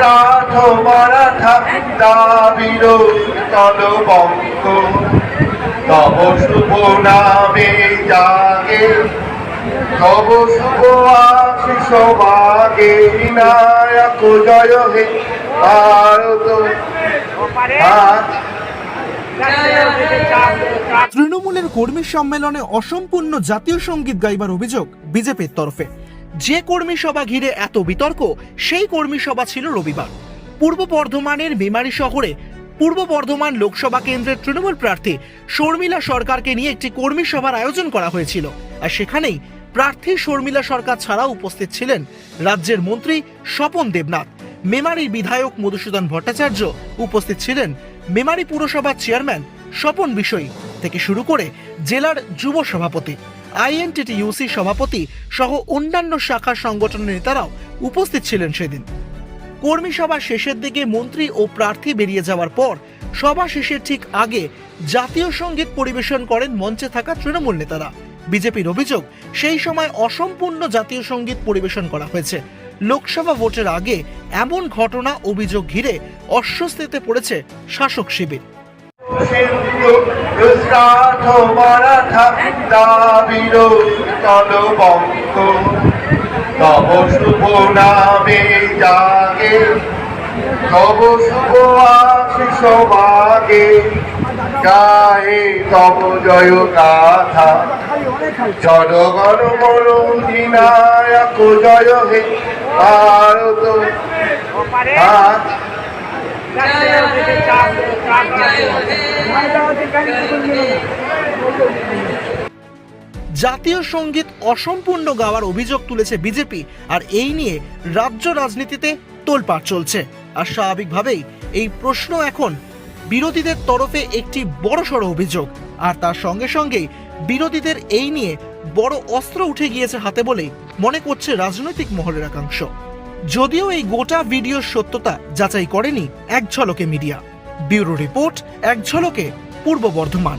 কাঠ তব শুভ নামে জাগে তব শুভ আশিস বিনায়ক জয় হে ভারত তৃণমূলের কর্মী সম্মেলনে অসম্পূর্ণ জাতীয় সংগীত গাইবার অভিযোগ বিজেপির তরফে। যে কর্মী সভা ঘিরে এত বিতর্ক, সেই কর্মী সভা ছিল রবিবার। পূর্ব বর্ধমানের মেমারি শহরে পূর্ব বর্ধমান লোকসভা কেন্দ্রের তৃণমূল প্রার্থী শর্মিলা সরকারকে নিয়ে একটি কর্মী সভার আয়োজন করা হয়েছিল। আর সেখানেই প্রার্থী শর্মিলা সরকার ছাড়াও উপস্থিত ছিলেন রাজ্যের মন্ত্রী স্বপন দেবনাথ। মেমারির বিধায়ক মধুসূদন ভট্টাচার্য উপস্থিত ছিলেন মেমারি পুরসভার চেয়ারম্যান স্বপন বিষয় থেকে শুরু করে জেলার যুব সভাপতি। আইএনটিটি ইউসি সভাপতি সহ অন্যান্য শাখা সংগঠনের নেতারাও উপস্থিত ছিলেন সেদিন। কর্মী সভা শেষের দিকে মন্ত্রী ও প্রার্থী বেরিয়ে যাওয়ার পর সভা শেষের ঠিক আগে জাতীয় সংগীত পরিবেশন করেন মঞ্চে থাকা তৃণমূল নেতারা। বিজেপির অভিযোগ, সেই সময় অসম্পূর্ণ জাতীয় সংগীত পরিবেশন করা হয়েছে। লোকসভা ভোটের আগে এমন ঘটনা অভিযোগ ঘিরে অস্বস্তিতে পড়েছে শাসক শিবির। সিন্ধু কাঠ মারাঠা দাবির তলবঙ্গ তব শুভ নামে জাগে তব শুভ আশিস মাগে গায়ে তব জয় গাথা জনগণ বিনায়ক জয় হে ভারত। জাতীয় সংগীত অসম্পূর্ণ গাওয়ার অভিযোগ তুলেছে বিজেপি, আর এই নিয়ে রাজ্য রাজনীতিতে তোলপাড় চলছে। আর স্বাভাবিকভাবেই এই প্রশ্ন এখন বিরোধীদের তরফে একটি বড়সড় অভিযোগ। আর তার সঙ্গে সঙ্গেই বিরোধীদের এই নিয়ে বড় অস্ত্র উঠে গিয়েছে হাতে বলেই মনে করছে রাজনৈতিক মহলের একাংশ। যদিও এই গোটা ভিডিওর সত্যতা যাচাই করেনি এক ঝলকে মিডিয়া। ব্যুরো রিপোর্ট, এক ঝলকে পূর্ব বর্ধমান।